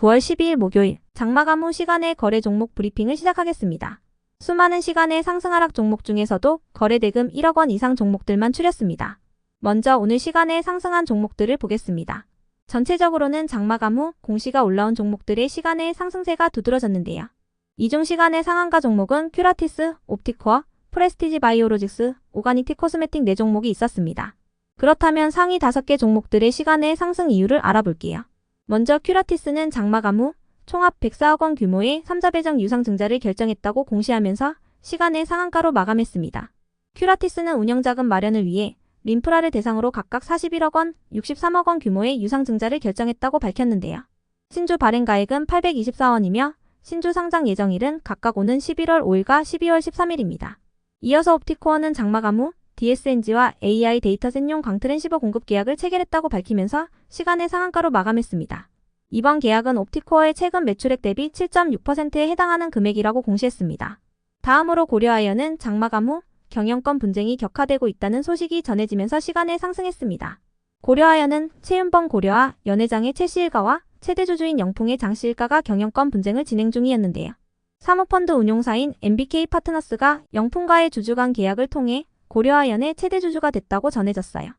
9월 12일 목요일 장마감 후 시간의 거래 종목 브리핑을 시작하겠습니다. 수많은 시간의 상승 하락 종목 중에서도 거래 대금 1억 원 이상 종목들만 추렸습니다. 먼저 오늘 시간에 상승한 종목들을 보겠습니다. 전체적으로는 장마감 후 공시가 올라온 종목들의 시간의 상승세가 두드러졌는데요. 이중 시간의 상한가 종목은 큐라티스, 옵티코어, 프레스티지 바이오로직스, 오가니티 코스메틱 4종목이 있었습니다. 그렇다면 상위 5개 종목들의 시간의 상승 이유를 알아볼게요. 먼저 큐라티스는 장마감 후 총합 104억 원 규모의 3자 배정 유상 증자를 결정했다고 공시하면서 시간의 상한가로 마감했습니다. 큐라티스는 운영자금 마련을 위해 림프라를 대상으로 각각 41억 원, 63억 원 규모의 유상 증자를 결정했다고 밝혔는데요. 신주 발행 가액은 824원이며 신주 상장 예정일은 각각 오는 11월 5일과 12월 13일입니다. 이어서 옵티코어는 장마감 후 DSNG와 AI 데이터셋용 광트랜시버 공급 계약을 체결했다고 밝히면서 시간의 상한가로 마감했습니다. 이번 계약은 옵티코어의 최근 매출액 대비 7.6%에 해당하는 금액이라고 공시했습니다. 다음으로 고려아이언은 장마감 후 경영권 분쟁이 격화되고 있다는 소식이 전해지면서 시간에 상승했습니다. 고려아이언은 최윤범 고려아 연회장의 최씨 일가와 최대 주주인 영풍의 장씨 일가가 경영권 분쟁을 진행 중이었는데요. 사모펀드 운용사인 MBK 파트너스가 영풍과의 주주 간 계약을 통해 고려아연의 최대 주주가 됐다고 전해졌어요.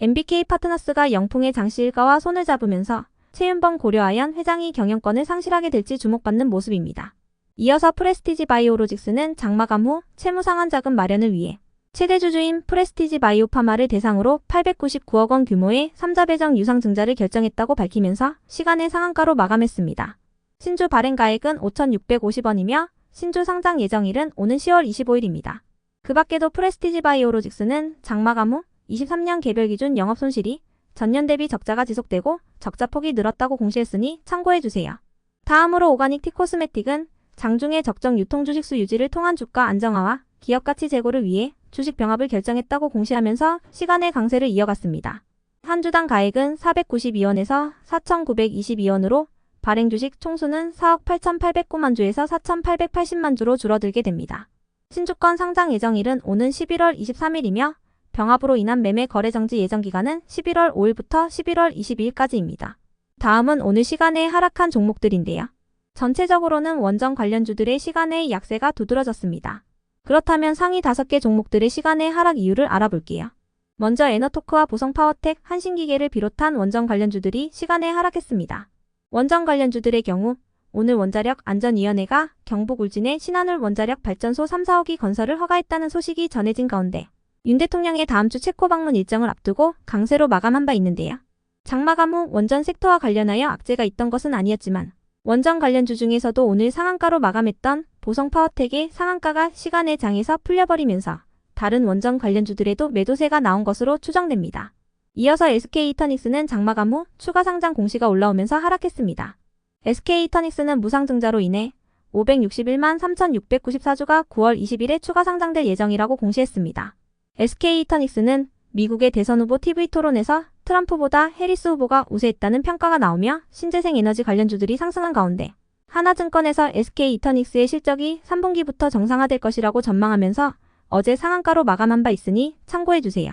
MBK 파트너스가 영풍의 장씨 일가와 손을 잡으면서 최윤범 고려아연 회장이 경영권을 상실하게 될지 주목받는 모습입니다. 이어서 프레스티지 바이오로직스는 장마감 후 채무 상환 자금 마련을 위해 최대 주주인 프레스티지 바이오파마를 대상으로 899억 원 규모의 3자 배정 유상 증자를 결정했다고 밝히면서 시간의 상한가로 마감했습니다. 신주 발행 가액은 5,650원이며 신주 상장 예정일은 오는 10월 25일입니다. 그 밖에도 프레스티지 바이오로직스는 장마감 후 23년 개별 기준 영업 손실이 전년 대비 적자가 지속되고 적자 폭이 늘었다고 공시했으니 참고해주세요. 다음으로 오가닉 티코스메틱은 장중에 적정 유통 주식수 유지를 통한 주가 안정화와 기업 가치 제고를 위해 주식 병합을 결정했다고 공시하면서 시간의 강세를 이어갔습니다. 한 주당 가액은 492원에서 4,922원으로 발행 주식 총수는 4억 8,809만 주에서 4,880만 주로 줄어들게 됩니다. 신주권 상장 예정일은 오는 11월 23일이며 병합으로 인한 매매 거래 정지 예정 기간은 11월 5일부터 11월 22일까지입니다. 다음은 오늘 시간에 하락한 종목들인데요. 전체적으로는 원전 관련주들의 시간의 약세가 두드러졌습니다. 그렇다면 상위 5개 종목들의 시간의 하락 이유를 알아볼게요. 먼저 에너토크와 보성파워텍, 한신기계를 비롯한 원전 관련주들이 시간에 하락했습니다. 원전 관련주들의 경우 오늘 원자력 안전위원회가 경북 울진의 신한울 원자력 발전소 3, 4호기 건설을 허가했다는 소식이 전해진 가운데 윤 대통령의 다음 주 체코 방문 일정을 앞두고 강세로 마감한 바 있는데요. 장마감 후 원전 섹터와 관련하여 악재가 있던 것은 아니었지만 원전 관련주 중에서도 오늘 상한가로 마감했던 보성 파워텍의 상한가가 시간의 장에서 풀려버리면서 다른 원전 관련주들에도 매도세가 나온 것으로 추정됩니다. 이어서 SK이터닉스는 장마감 후 추가 상장 공시가 올라오면서 하락했습니다. SK이터닉스는 무상증자로 인해 561만 3,694주가 9월 20일에 추가 상장될 예정이라고 공시했습니다. SK이터닉스는 미국의 대선 후보 TV 토론에서 트럼프보다 해리스 후보가 우세했다는 평가가 나오며 신재생 에너지 관련주들이 상승한 가운데 하나증권에서 SK이터닉스의 실적이 3분기부터 정상화될 것이라고 전망하면서 어제 상한가로 마감한 바 있으니 참고해주세요.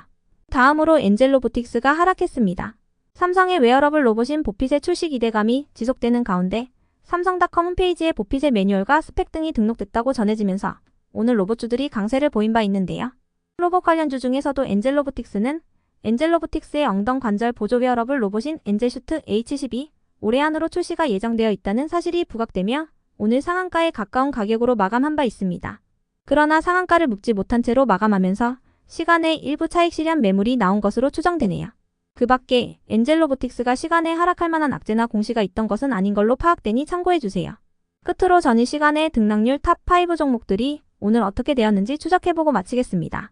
다음으로 엔젤로보틱스가 하락했습니다. 삼성의 웨어러블 로봇인 보핏의 출시 기대감이 지속되는 가운데 삼성닷컴 홈페이지에 보핏의 매뉴얼과 스펙 등이 등록됐다고 전해지면서 오늘 로봇주들이 강세를 보인 바 있는데요. 로봇 관련주 중에서도 엔젤로보틱스는 엔젤로보틱스의 엉덩 관절 보조 웨어러블 로봇인 엔젤슈트 H12 올해 안으로 출시가 예정되어 있다는 사실이 부각되며 오늘 상한가에 가까운 가격으로 마감한 바 있습니다. 그러나 상한가를 묶지 못한 채로 마감하면서 시간에 일부 차익 실현 매물이 나온 것으로 추정되네요. 그 밖에 엔젤로보틱스가 시간에 하락할 만한 악재나 공시가 있던 것은 아닌 걸로 파악되니 참고해주세요. 끝으로 전일 시간에 등락률 탑5 종목들이 오늘 어떻게 되었는지 추적해보고 마치겠습니다.